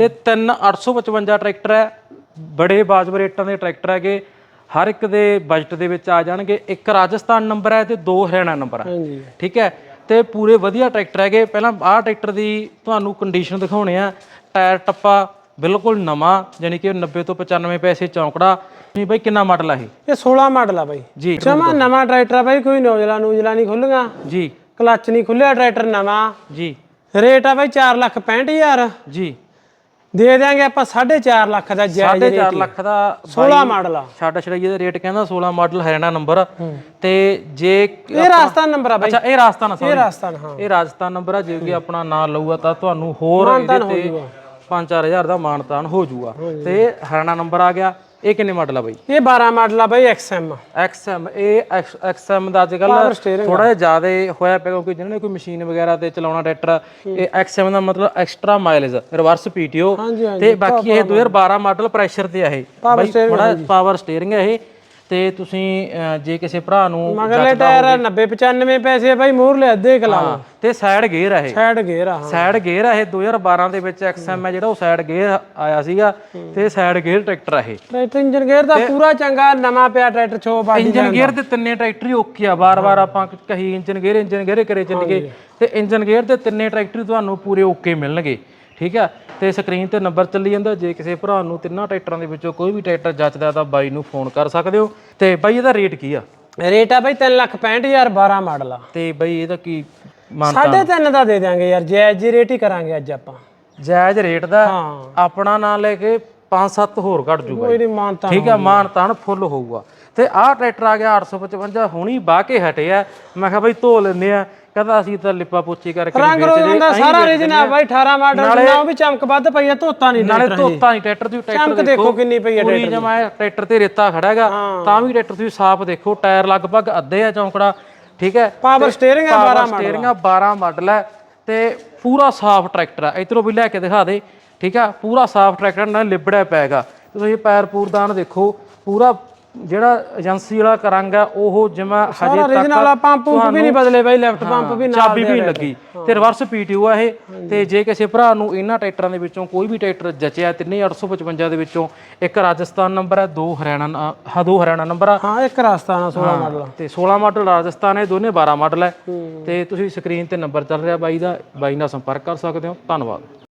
ਤੇ ਤਿੰਨ 855 ਟਰੈਕਟਰ ਹੈ। ਬੜੇ ਬਾਜਬ ਰੇਟਾਂ ਦੇ ਟਰੈਕਟਰ ਹੈਗੇ। ਹਰ ਇੱਕ ਦੇ ਬਜਟ ਦੇ ਵਿੱਚ ਆ ਜਾਣਗੇ। ਇੱਕ ਰਾਜਸਥਾਨ ਨੰਬਰ ਹੈ ਤੇ ਦੋ ਹਰਿਆਣਾ ਨੰਬਰ ਹੈ। ਹਾਂਜੀ। ਠੀਕ ਹੈ? ਤੇ ਪੂਰੇ ਵਧੀਆ ਟਰੈਕਟਰ ਹੈਗੇ। ਪਹਿਲਾਂ ਆਹ ਟਰੈਕਟਰ ਦੀ ਤੁਹਾਨੂੰ ਕੰਡੀਸ਼ਨ ਦਿਖਾਉਣੇ ਆ। ਟਾਇਰ ਟੱਪਾ ਬਿਲਕੁਲ ਨਵਾਂ ਯਾਨੀ ਕਿ 90 ਤੋਂ 95 ਪੈਸੇ ਚੌਂਕੜਾ। ਨਹੀਂ ਬਾਈ ਕਿੰਨਾ ਮਾਡਲ ਆ ਇਹ? ਇਹ 16 ਮਾਡਲ ਆ ਬਾਈ। ਜੀ। ਜਮਾ ਨਵਾਂ ਟਰੈਕਟਰ ਆ ਬਾਈ ਕੋਈ ਨੌਜਲਾ ਨੂਜਲਾ ਨਹੀਂ ਖੁੱਲੀਆਂ ਜੀ। ਕਲੱਚ ਨਹੀਂ ਖੁੱਲਿਆ ਟਰੈਕਟਰ ਨਵਾਂ। ਜੀ। ਰੇਟ ਆ ਬਾਈ 4 ਲੱਖ 65000 ਜੀ। ਦੇ ਦਿਆਂਗੇ ਆਪਾਂ 4.5 ਲੱਖ ਦਾ ਜਾਇਜ਼ 4.5 ਲੱਖ ਦਾ 16 ਮਾਡਲ ਆ। ਛੱਡ ਛੜਾਈਏ ਦਾ ਰੇਟ ਕਹਿੰਦਾ 16 ਮਾਡਲ ਹਰਿਆਣਾ ਨੰਬਰ। ਤੇ ਜੇ ਇਹ ਰਾਜਸਥਾਨ ਨੰਬਰ ਆ ਬਾਈ। ਅੱਛਾ ਇਹ ਰਾਜਸਥਾਨ ਆ ਇਹ। ਰਾਜਸਥਾਨ ਹਾਂ। ਇਹ ਰਾਜਸਥਾਨ ਨੰਬਰ ਆ ਜੇ ਕੋਈ ਆਪਣਾ ਨਾਂ ਲਊਗਾ ਤਾਂ ਤੁਹਾਨੂੰ ਹੋਰ ਇਹਦੇ ਤੇ 5-4000 ਦਾ ਮਾਨਤਾਨ ਹੋ ਜਾਊਗਾ ਤੇ ਹਰਿਆਣਾ ਨੰਬਰ ਆ ਗਿਆ। ਇਹ ਕਿੰਨੇ ਮਾਡਲ ਆ ਬਾਈ? ਇਹ 12 ਮਾਡਲ ਆ ਬਾਈ XM XM ਇਹ XM ਦਾ ਅੱਜ ਕੱਲ ਥੋੜਾ ਜਿਹਾ ਜ਼ਿਆਦਾ ਹੋਇਆ ਪਿਆ ਕਿਉਂਕਿ ਜਿਹਨਾਂ ਨੇ ਕੋਈ ਮਸ਼ੀਨ ਵਗੈਰਾ ਤੇ ਚਲਾਉਣਾ ਟਰੈਕਟਰ ਇਹ XM ਦਾ ਮਤਲਬ ਐਕਸਟਰਾ ਮਾਈਲੇਜ ਰਿਵਰਸ PTO ਤੇ ਬਾਕੀ ਇਹ 2012 ਮਾਡਲ ਪ੍ਰੈਸ਼ਰ ਤੇ ਆ ਇਹ। ਬਾਈ ਥੋੜਾ ਪਾਵਰ ਸਟੀਅਰਿੰਗ ਹੈ ਇਹ। ਤੇ ਤੁਸੀਂ ਜੇ ਕਿਸੇ ਭਰਾ ਨੂੰ ਮਗਰਲੇ ਟਾਇਰ 90 95 ਪੈਸੇ ਆ ਬਾਈ ਮੂਹਰਲੇ ਅੱਧੇ ਕਲਾ ਤੇ ਸਾਈਡ ਗੇਅਰ ਇਹ। ਸਾਈਡ ਗੇਅਰ ਆ ਹਾਂ। ਸਾਈਡ ਗੇਅਰ ਆ ਇਹ 2012 ਦੇ ਵਿੱਚ XM ਹੈ ਜਿਹੜਾ ਉਹ ਸਾਈਡ ਗੇਅਰ ਆਇਆ ਸੀਗਾ ਤੇ ਸਾਈਡ ਗੇਅਰ ਟਰੈਕਟਰ ਆ ਇਹ। ਟਰੈਕਟਰ ਇੰਜਨ ਗੇਅਰ ਦਾ ਪੂਰਾ ਚੰਗਾ ਨਵਾਂ ਪਿਆ ਟਰੈਕਟਰ ਛੋ ਬਾਡੀ ਇੰਜਨ ਗੇਅਰ ਦੇ ਤਿੰਨੇ ਟਰੈਕਟਰ ਹੀ ਓਕੇ ਆ ਵਾਰ-ਵਾਰ ਆਪਾਂ ਕਹੀ ਇੰਜਨ ਗੇਅਰ ਇੰਜਨ ਗੇਅਰ ਕਰੇ ਚੱਲੀਏ। ਤੇ ਇੰਜਨ ਗੇਅਰ ਦੇ ਤਿੰਨੇ ਟਰੈਕਟਰ ਤੁਹਾਨੂੰ ਪੂਰੇ ਓਕੇ ਮਿਲਣਗੇ। ਠੀਕ ਆ ਤੇ ਸਕਰੀਨ ਤੇ ਨੰਬਰ ਚੱਲੀ ਜਾਂਦਾ। ਜੇ ਕਿਸੇ ਭਰਾ ਨੂੰ ਤਿੰਨਾਂ ਟਰੈਕਟਰਾਂ ਦੇ ਵਿੱਚੋਂ ਕੋਈ ਵੀ ਟਰੈਕਟਰ ਜੱਚਦਾ ਤਾਂ ਬਾਈ ਨੂੰ ਫੋਨ ਕਰ ਸਕਦੇ ਹੋ। ਤੇ ਬਾਈ ਇਹਦਾ ਰੇਟ ਕੀ ਆ? ਰੇਟ ਆ ਬਾਈ 3 ਲੱਖ 65000 12 ਮਾਡਲ ਆ। ਤੇ ਬਾਈ ਇਹਦਾ ਕੀ ਮਾਨ ਸਾਢੇ ਤਿੰਨ ਦਾ ਦੇ ਦਿਆਂਗੇ ਯਾਰ ਜਾਇਜ਼ ਜੀ ਰੇਟ ਹੀ ਕਰਾਂਗੇ ਅੱਜ ਆਪਾਂ। ਜਾਇਜ਼ ਰੇਟ ਦਾ? ਆਪਣਾ ਨਾਂ ਲੈ ਕੇ 5-7 ਹੋਰ ਘਟ ਜੂਗਾ ਕੋਈ ਨਹੀਂ ਮਾਨਤਾ ਠੀਕ ਆ ਮਾਨ ਤਾਨ ਫੁੱਲ ਹੋਊਗਾ। ਤੇ ਆਹ ਟਰੈਕਟਰ ਆ ਗਿਆ 855 ਹੁਣੀ ਬਾਹ ਕੇ ਹਟੇ ਆ ਮੈਂ ਕਿਹਾ ਬਾਈ ਧੋ ਲੈਨੇ ਆ। ਕਹਿੰਦਾ ਅਸੀਂ ਤਾਂ ਲਿਪਾ ਪੋਚੀ ਕਰਕੇ ਰੰਗ ਰੋਗਨ ਦਾ ਸਾਰਾ ਰੀਜਨ ਆ ਬਾਈ 18 ਮਾਡਲ ਨਾ ਉਹ ਵੀ ਚਮਕ ਵੱਧ ਪਈ ਆ ਧੋਤਾ ਨਹੀਂ ਨਾਲੇ ਧੋਤਾ ਨਹੀਂ ਟਰੈਕਟਰ ਦੀ ਟਰੈਕਟਰ ਚਮਕ ਦੇਖੋ। ਕਿੰਨੀ ਪਈ ਆ ਪੂਰੀ ਜਮਾ ਟਰੈਕਟਰ ਤੇ ਰੇਤਾ ਖੜਾ ਹੈਗਾ ਤਾਂ ਵੀ ਟਰੈਕਟਰ ਤੁਸੀਂ ਸਾਫ਼ ਦੇਖੋ ਟਾਇਰ ਲਗਭਗ ਅੱਧੇ ਆ ਚੌਂਕੜਾ ਠੀਕ ਹੈ? ਪਾਵਰ ਸਟੀਅਰਿੰਗ ਆ 12 ਮਾਡਲ ਸਟੀਅਰਿੰਗ ਆ 12 ਮਾਡਲ ਹੈ ਤੇ ਪੂਰਾ ਸਾਫ਼ ਟਰੈਕਟਰ ਆ। ਇਧਰੋਂ ਵੀ ਲੈ ਕੇ ਦਿਖਾ ਦੇ ਠੀਕ ਆ? ਪੂਰਾ ਸਾਫ਼ ਟਰੈਕਟਰ ਨਾਲ ਲਿਬੜਿਆ ਪੈਗਾ ਤੁਸੀਂ ਪੈਰ ਪੂਰਦਾਨ ਦੇਖੋ ਪੂਰਾ ਜਿਹੜਾ ਏਜੰਸੀ ਵਾਲਾ ਰੰਗ ਆ ਉਹ ਜਿਵੇਂ ਹਜੇ ਤੱਕ ਰੀਜਨ ਵਾਲਾ ਪੰਪ ਪੰਪ ਵੀ ਨਹੀਂ ਬਦਲੇ ਬਾਈ ਲੈਫਟ ਪੰਪ ਵੀ ਨਾਲ ਚਾਬੀ ਵੀ ਲੱਗੀ। ਤੇ ਰਿਵਰਸ ਪੀਟੀਓ ਆ ਇਹ। ਤੇ ਜੇ ਕਿਸੇ ਭਰਾ ਨੂੰ ਇਹਨਾਂ ਟਰੈਕਟਰਾਂ ਦੇ ਵਿੱਚੋਂ ਕੋਈ ਵੀ ਟਰੈਕਟਰ ਜਚਿਆ ਤਿੰਨੇ 855 ਦੇ ਵਿੱਚੋਂ ਇੱਕ ਰਾਜਸਥਾਨ ਨੰਬਰ ਹੈ ਦੋ ਹਰਿਆਣਾ ਹਾਂ ਦੋ ਹਰਿਆਣਾ ਨੰਬਰ ਆ। ਹਾਂ ਇੱਕ ਰਸਤਾ ਨਾ 16 ਮਾਡਲ ਤੇ 16 ਮਾਡਲ ਰਾਜਸਥਾਨ ਹੈ ਦੋਨੇ 12 ਮਾਡਲ ਹੈ। ਤੇ ਤੁਸੀਂ ਸਕਰੀਨ ਤੇ ਨੰਬਰ ਚੱਲ ਰਿਹਾ ਬਾਈ ਦਾ ਬਾਈ ਨਾਲ ਸੰਪਰਕ ਕਰ ਸਕਦੇ ਹੋ। ਧੰਨਵਾਦ।